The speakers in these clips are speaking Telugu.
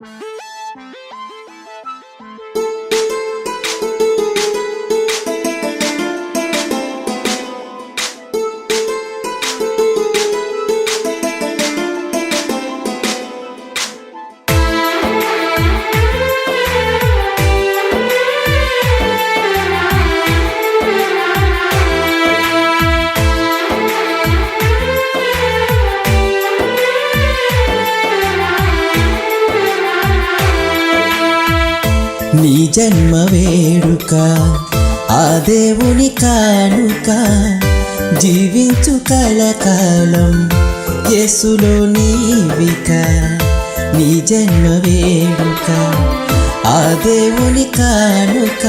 Música నీ జన్మ వేడుక ఆ దేవుని కానుక జీవించు కలకాలం యేసులో నీవిక నీ జన్మ వేడుక ఆ దేవుని కానుక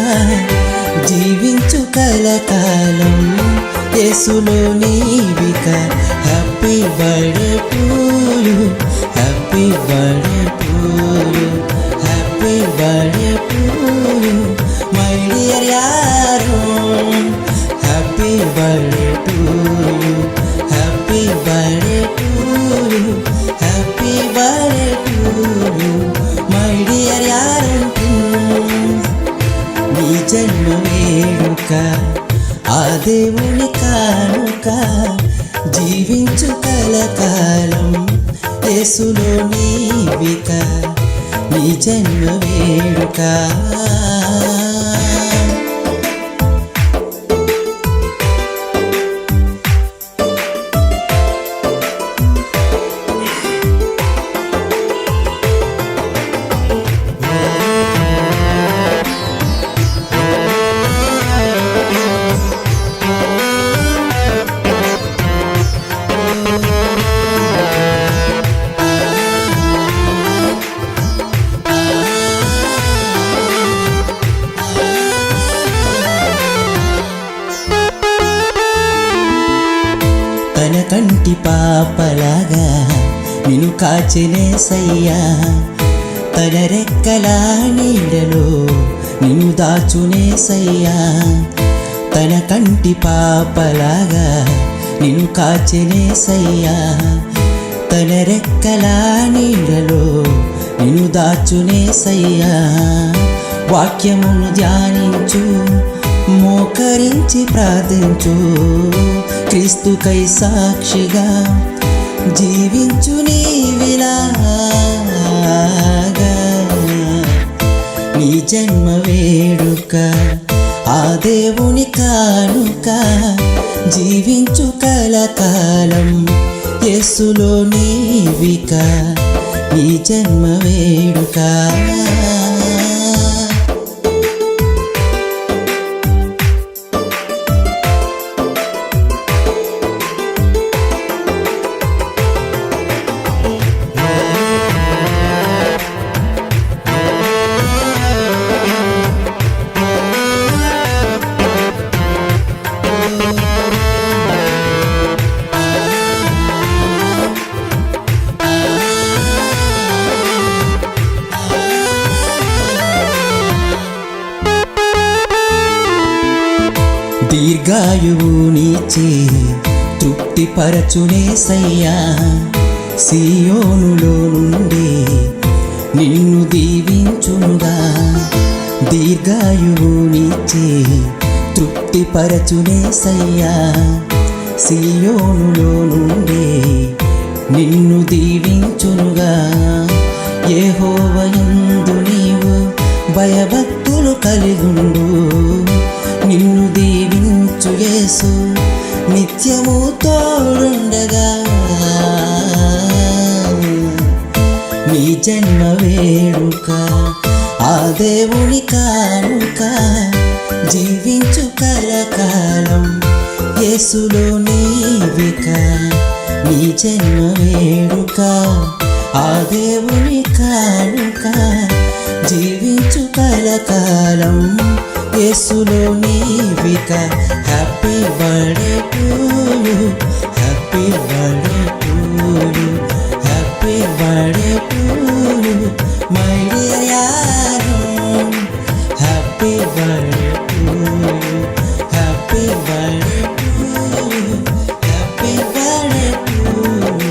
జీవించు కలకాలం యేసులో నీవిక. Happy birthday to you happy birthday వేడుక ఆ దేవుని కానుక జీవించు కలకాలం యేసులో నీవిక నీ జన్మ వేడుక. కంటి పాపలాగా నిన్ను కాచినేసయ్యా తన రెక్కల నీడలో నిన్ను దాచునేసయ్యా తన కంటి పాపలాగా నిన్ను కాచినేసయ్యా తన రెక్కల నీడలో నిన్ను దాచునేసయ్యా వాక్యమును ధ్యానించు మోకరించి ప్రార్థించు. క్రీస్తుకై సాక్షిగా జీవించు నీవిలాగా నీ జన్మ వేడుక ఆ దేవుని కానుక జీవించు కలకాలం యేసులో నీవిక నీ జన్మ వేడుక. దీర్ఘాయువు నీచే తృప్తిపరచునేసయ్యా సియోనులో నుండి నిన్ను దీవించునుగా. దీర్ఘాయువు నీచే తృప్తిపరచునేసయ్యా సియోనులో నుండి నిన్ను దీవించునుగా. ఏహోవయందు నీవు భయభక్తులు కలిగుండు. నిన్ను దీవి యేసు నిత్యము తోడుండగా. నీ జన్మ వేడుక ఆ దేవుని కానుక జీవించు కలకాలం యేసులో నీవిక. నీ జన్మ వేడుక ఆ దేవుని కానుక జీవించు కలకాలం యేసులో నీవిక happy birthday to you. Happy birthday to you. Happy birthday to you. My dear arrow happy birthday to you. Happy birthday to you. Happy birthday to you.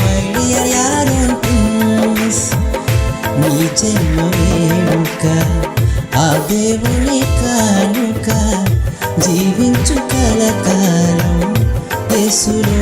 My dear నీ జన్మ వేడుక. ఆ దేవుని కానుక జీవించు కలకాలం. యేసులో